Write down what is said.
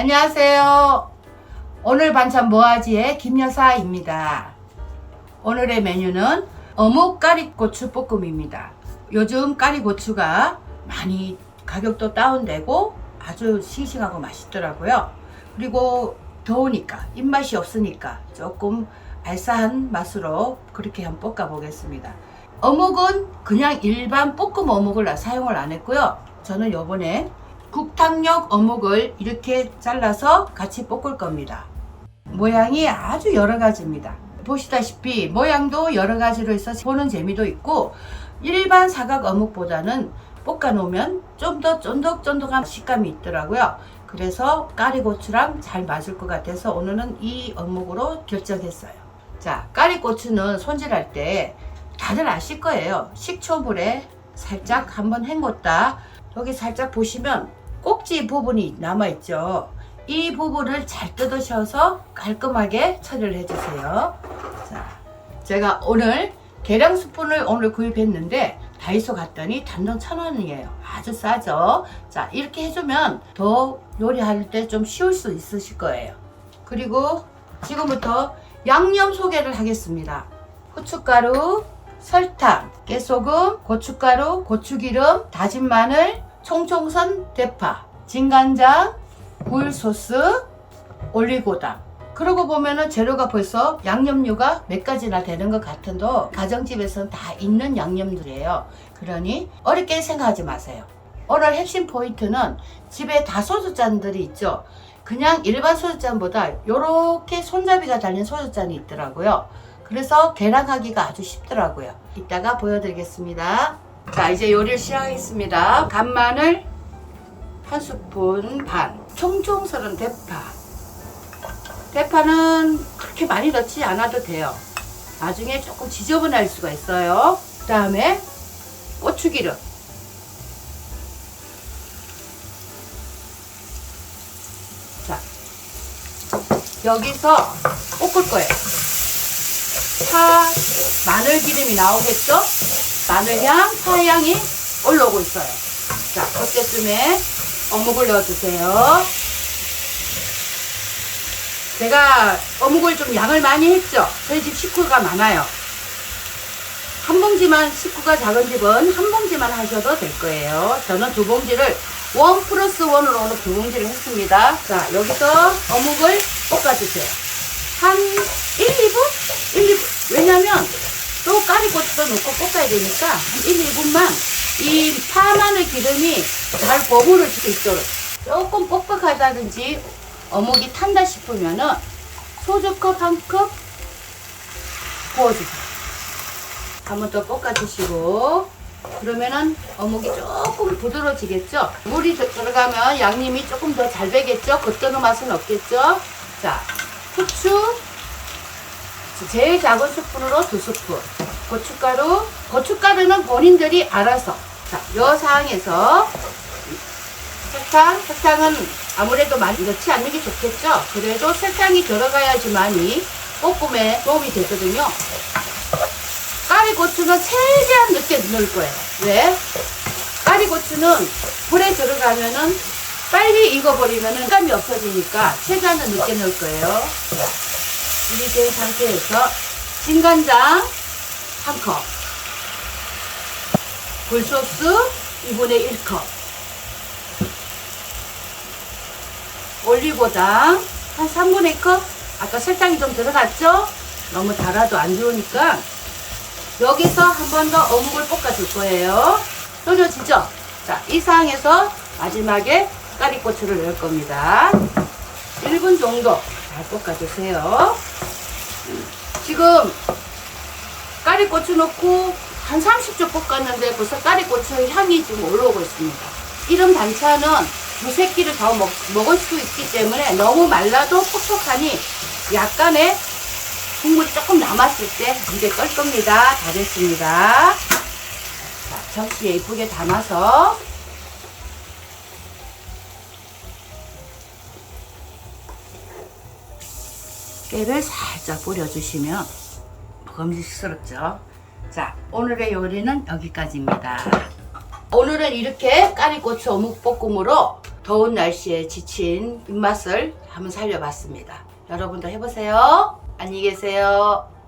안녕하세요. 오늘 반찬 뭐하지의 김여사입니다. 오늘의 메뉴는 어묵 까리고추 볶음입니다. 요즘 까리고추가 많이 가격도 다운되고 아주 싱싱하고 맛있더라고요. 그리고 더우니까 입맛이 없으니까 조금 알싸한 맛으로 그렇게 한번 볶아 보겠습니다. 어묵은 그냥 일반 볶음 어묵을 사용을 안 했고요. 저는 요번에 국탕용 어묵을 이렇게 잘라서 같이 볶을 겁니다. 모양이 아주 여러 가지입니다. 보시다시피 모양도 여러 가지로 있어 보는 재미도 있고 일반 사각 어묵보다는 볶아 놓으면 좀 더 쫀득쫀득한 식감이 있더라고요. 그래서 까리고추랑 잘 맞을 것 같아서 오늘은 이 어묵으로 결정했어요. 자, 까리고추는 손질할 때 다들 아실 거예요. 식초물에 살짝 한번 헹궜다. 여기 살짝 보시면 꼭지 부분이 남아있죠. 이 부분을 잘 뜯으셔서 깔끔하게 처리를 해주세요. 자, 제가 오늘 계량 스푼을 오늘 구입했는데 다이소 갔더니 단돈 천 원이에요. 아주 싸죠. 자, 이렇게 해주면 더 요리할 때 좀 쉬울 수 있으실 거예요. 그리고 지금부터 양념 소개를 하겠습니다. 후춧가루, 설탕, 깨소금, 고춧가루, 고추기름, 다진 마늘, 총총선 대파, 진간장, 굴소스, 올리고당. 그러고 보면은 재료가 벌써 양념류가 몇 가지나 되는 것 같은데 가정집에서는 다 있는 양념들이에요. 그러니 어렵게 생각하지 마세요. 오늘 핵심 포인트는 집에 다 소주잔들이 있죠. 그냥 일반 소주잔보다 이렇게 손잡이가 달린 소주잔이 있더라고요. 그래서 계량하기가 아주 쉽더라고요. 이따가 보여드리겠습니다. 자, 이제 요리를 시작하겠습니다. 간마늘 한 스푼 반, 총총 썰은 대파. 대파는 그렇게 많이 넣지 않아도 돼요. 나중에 조금 지저분할 수가 있어요. 그 다음에 고추기름. 자, 여기서 볶을 거예요. 파, 마늘 기름이 나오겠죠? 마늘향, 파향이 올라오고 있어요. 자, 그때쯤에 어묵을 넣어주세요. 제가 어묵을 좀 양을 많이 했죠. 저희 집 식구가 많아요. 한 봉지만 식구가 작은 집은 한 봉지만 하셔도 될 거예요. 저는 두 봉지를 원 플러스 원으로 오늘 두 봉지를 했습니다. 자, 여기서 어묵을 볶아주세요. 한 1, 2분? 1, 2분. 왜냐면 또 까리고추도 넣고 볶아야 되니까 한 1, 2분만 이 파마늘 기름이 잘 버무를 수 있도록 조금 뻑뻑하다든지 어묵이 탄다 싶으면은 소주컵 한 컵 부어주세요. 한 번 더 볶아주시고 그러면은 어묵이 조금 부드러워지겠죠? 물이 더 들어가면 양념이 조금 더 잘 배겠죠? 겉도는 맛은 없겠죠? 자, 후추 제일 작은 스푼으로 두 스푼 고춧가루 고춧가루는 본인들이 알아서. 자, 요 상황에서 설탕 설탕은 아무래도 많이 넣지 않는 게 좋겠죠? 그래도 설탕이 들어가야지만이 볶음에 도움이 되거든요. 까리고추는 최대한 늦게 넣을 거예요. 왜? 까리고추는 불에 들어가면은 빨리 익어버리면은 식감이 없어지니까 최대한 늦게 넣을 거예요. 이렇게 된 상태에서 진간장 한 컵, 굴소스 2분의 1컵, 올리고당 한 3분의 1컵, 아까 설탕이 좀 들어갔죠? 너무 달아도 안 좋으니까 여기서 한 번 더 어묵을 볶아줄 거예요. 떨어지죠? 자, 이 상황에서 마지막에 까리고추를 넣을 겁니다. 1분 정도 잘 볶아주세요. 지금 까리고추 넣고 한 30초 볶았는데 벌써 까리고추 향이 지금 올라오고 있습니다. 이런 반찬은 두세 끼를 더 먹, 먹을 수 있기 때문에 너무 말라도 퍽퍽하니 약간의 국물이 조금 남았을 때 이제 끌 겁니다. 다 됐습니다. 자, 접시에 이쁘게 담아서 깨를 살짝 뿌려주시면 먹음직스럽죠. 자, 오늘의 요리는 여기까지입니다. 오늘은 이렇게 까리고추 어묵볶음으로 더운 날씨에 지친 입맛을 한번 살려봤습니다. 여러분도 해보세요. 안녕히 계세요.